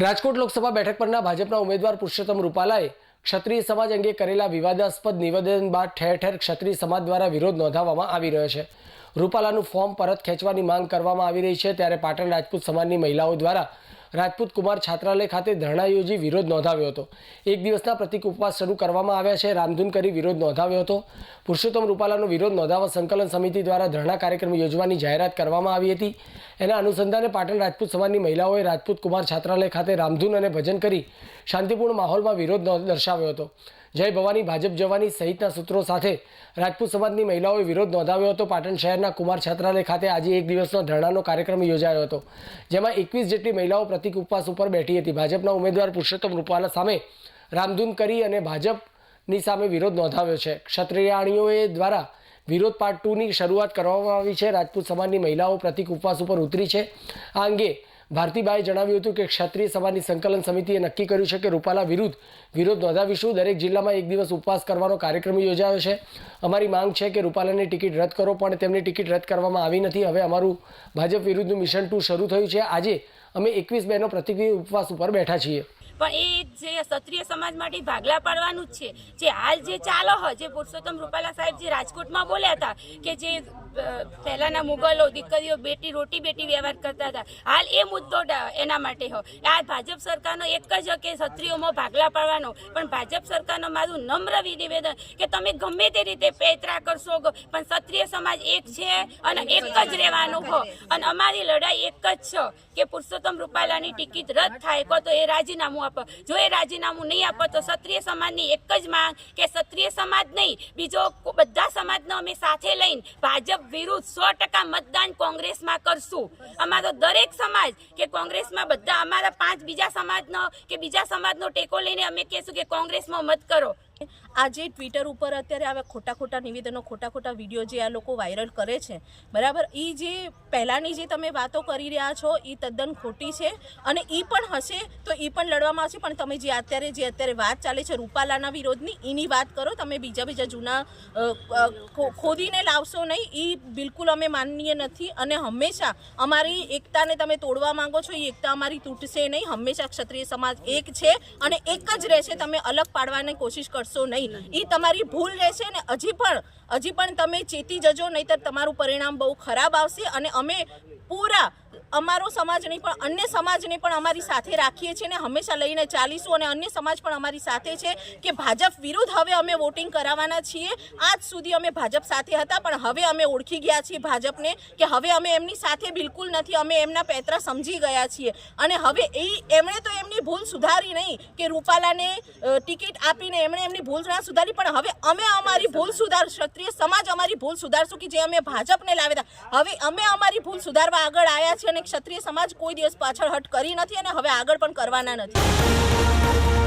રાજકોટ લોકસભા બેઠક પરના ભાજપના ઉમેદવાર પુરુષોત્તમ રૂપાલાએ ક્ષત્રિય સમાજ અંગે કરેલા વિવાદાસ્પદ નિવેદન બાદ ઠેર ઠેર ક્ષત્રિય સમાજ દ્વારા વિરોધ નોંધાવવામાં આવી રહ્યો છે. રૂપાલાનું ફોર્મ પરત ખેંચવાની માંગ કરવામાં આવી રહી છે ત્યારે પાટણ રાજપૂત સમાજની મહિલાઓ દ્વારા રાજપૂત કુમાર છાત્રાલય ખાતે ધરણા યોજી વિરોધ નોંધાવ્યો હતો. એક દિવસના પ્રતિક ઉપવાસ શરૂ કરવામાં આવ્યા છે. રામધૂન કરી વિરોધ નોંધાવ્યો હતો. પુરુષોત્તમ રૂપાલાનો વિરોધ નોંધાવવા સંકલન સમિતિ દ્વારા ધરણા કાર્યક્રમ યોજવાની જાહેરાત કરવામાં આવી હતી. એના અનુસંધાને પાટણ રાજપૂત સમાજની મહિલાઓએ રાજપૂત કુમાર છાત્રાલય ખાતે રામધૂન અને ભજન કરી શાંતિપૂર્ણ માહોલમાં વિરોધ દર્શાવ્યો હતો. જય ભવાની ભાજપ જવાની સહિતના સૂત્રો સાથે રાજપૂત સમાજની મહિલાઓએ વિરોધ નોંધાવ્યો હતો. પાટણ શહેરના કુમાર છાત્રાલય ખાતે આજે એક દિવસનો ધરણાનો કાર્યક્રમ યોજાયો હતો, જેમાં એકવીસ જેટલી મહિલાઓ પ્રતિક ઉપવાસ ઉપર બેઠી હતી. ભાજપના ઉમેદવાર પુરુષોત્તમ રૂપાલા સામે રામધૂન કરી અને ભાજપની સામે વિરોધ નોંધાવ્યો છે. ક્ષત્રિયાણીઓએ દ્વારા વિરોધ પાર્ટ ટુની શરૂઆત કરવામાં આવી છે. રાજપૂત સમાજની મહિલાઓ પ્રતિક ઉપવાસ ઉપર ઉતરી છે. આ અંગે ભારતીબાએ જણાવ્યું હતું કે ક્ષત્રિય સભાની સંકલન સમિતિએ નક્કી કર્યું છે કે રૂપાલા વિરુદ્ધ વિરોધ નોંધાવીશું. દરેક જિલ્લામાં એક દિવસ ઉપવાસ કરવાનો કાર્યક્રમ યોજાયો છે. અમારી માંગ છે કે રૂપાલાની ટિકિટ રદ કરો, પણ તેમની ટિકિટ રદ કરવામાં આવી નથી. હવે અમારું ભાજપ વિરુદ્ધનું મિશન ટુ શરૂ થયું છે. આજે અમે એકવીસ બેનો પ્રતિક્રિય ઉપવાસ ઉપર બેઠા છીએ. પણ એ જે ક્ષત્રિય સમાજ માટે ભાગલા પાડવાનું જ છે. જે હાલ જે ચાલો હ, જે પુરુષોત્તમ રૂપાલા સાહેબ જે રાજકોટમાં બોલ્યા હતા કે જે પહેલાંના મુગલો, દીકરીઓ બેટી, રોટી બેટી વ્યવહાર કરતા હતા. હાલ એ મુદ્દો એના માટે હો. આ ભાજપ સરકારનો એક જ કે ક્ષત્રિયોમાં ભાગલા પાડવાનો. પણ ભાજપ સરકારનો મારું નમ્ર નિવેદન કે તમે ગમે તે રીતે પેતરા કરશો પણ ક્ષત્રિય સમાજ એક છે અને એક જ રહેવાનું હો. અને અમારી લડાઈ એક જ છે કે પુરુષોત્તમ રૂપાલાની ટિકિટ રદ થાય કો તો એ રાજીનામું આપે. જો એ રાજીનામું નહીં આપો તો ક્ષત્રિય સમાજની એક જ માંગ કે ક્ષત્રિય સમાજ નહીં, બીજો બધા સમાજનો અમે સાથે લઈને ભાજપ વિરુદ્ધ સો ટકા મતદાન કોંગ્રેસમાં કરશું. અમારો દરેક સમાજ કે કોંગ્રેસમાં બધા અમારા પાંચ બીજા સમાજનો કે બીજા સમાજનો ટેકો લઈને અમે કહેશું કે કોંગ્રેસમાં મત કરો. આજે ટ્વિટર ઉપર અત્યારે આવા ખોટા ખોટા નિવેદનો, ખોટા ખોટા વીડિયો જે આ લોકો વાયરલ કરે છે, બરાબર? એ જે પહેલાંની જે તમે વાતો કરી રહ્યા છો એ તદ્દન ખોટી છે અને એ પણ હશે તો એ પણ લડવામાં આવશે. પણ તમે જે અત્યારે જે અત્યારે વાત ચાલે છે રૂપાલાના વિરોધની એની વાત કરો, તમે બીજા બીજા જૂના ખોદીને લાવશો નહીં એ બિલકુલ અમે માનનીય નથી અને હંમેશા અમારી એકતાને તમે તોડવા માંગો છો એ એકતા અમારી તૂટશે નહીં. હંમેશા ક્ષત્રિય સમાજ એક છે અને એક જ રહેશે. તમે અલગ પાડવાની કોશિશ કરશો. નહીં. એ તમારી ભૂલ રહેશે ને હજી પણ હજી પણ તમે ચેતી જજો, નહીતર તમારું પરિણામ બહુ ખરાબ આવશે અને અમે પૂરા અમારો સમાજ નહીં, પણ અન્ય સમાજને પણ અમારી સાથે રાખીએ છીએ અને હંમેશા લઈને ચાલીશું અને અન્ય સમાજ પણ અમારી સાથે છે કે ભાજપ વિરુદ્ધ હવે અમે વોટિંગ કરાવવાના છીએ. આજ સુધી અમે ભાજપ સાથે હતા, પણ હવે અમે ઓળખી ગયા છીએ ભાજપને કે હવે અમે એમની સાથે બિલકુલ નથી, અમે એમના પેતરા સમજી ગયા છીએ. અને હવે એ, એમણે તો એમની ભૂલ સુધારી નહીં કે રૂપાલાને ટિકિટ આપીને એમણે એમની ભૂલ ના સુધારી, પણ હવે અમે અમારી ભૂલ સુધાર, ક્ષત્રિય સમાજ અમારી ભૂલ સુધારશું કે જે અમે ભાજપને લાવ્યા હતા. હવે અમે અમારી ભૂલ સુધારવા આગળ આવ્યા છીએ અને ક્ષત્રિય સમાજ કોઈ દિવસ પાછળ હટ કરી નથી અને હવે આગળ પણ કરવાના નથી.